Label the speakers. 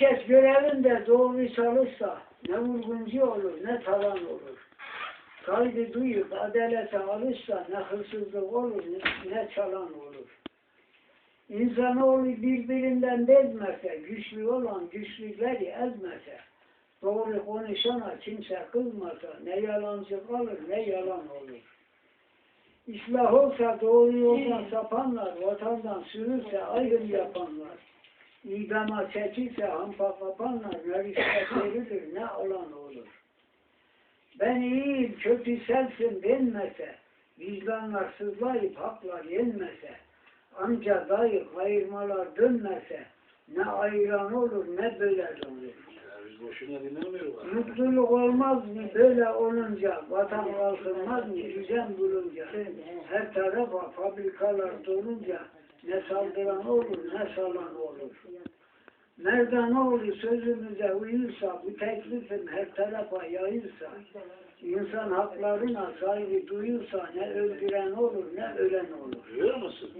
Speaker 1: Herkes görevinde doğru çalışsa ne vurguncu olur ne talan olur. Kalbi duyup adalete alışsa ne hırsızlık olur ne, ne çalan olur. İnsanoğlu birbirinden bezmese, güçlü olan güçlükleri ezmese, doğru konuşana kimse kızmasa ne yalancı kalır ne yalan olur. İslah olsa doğru yoldan sapanlar, vatandan sürürse ayrım yapanlar, idama çekilse hampa kapanlar, ne rüşvet verilir ne alan olur. Ben iyiyim, kötü sensin denmese, vicdanlar sızlayıp haklar yenmese, amca dayı kayırmalar dönmese, ne ayıran olur ne bölen olur.
Speaker 2: Biz boşuna dinlemiyoruz.
Speaker 1: Mutluluk olmaz mı böyle olunca, vatan kalkınmaz mı düzen bulunca, her tarafa fabrikalar dolunca, ne saldıran olur ne salan olur. Merdanoğlu sözümüze uyursa, bu teklifim her tarafa yayılsa, insan haklarına saygı duyursa ne öldüren olur ne ölen olur.
Speaker 2: Duyuyor musun?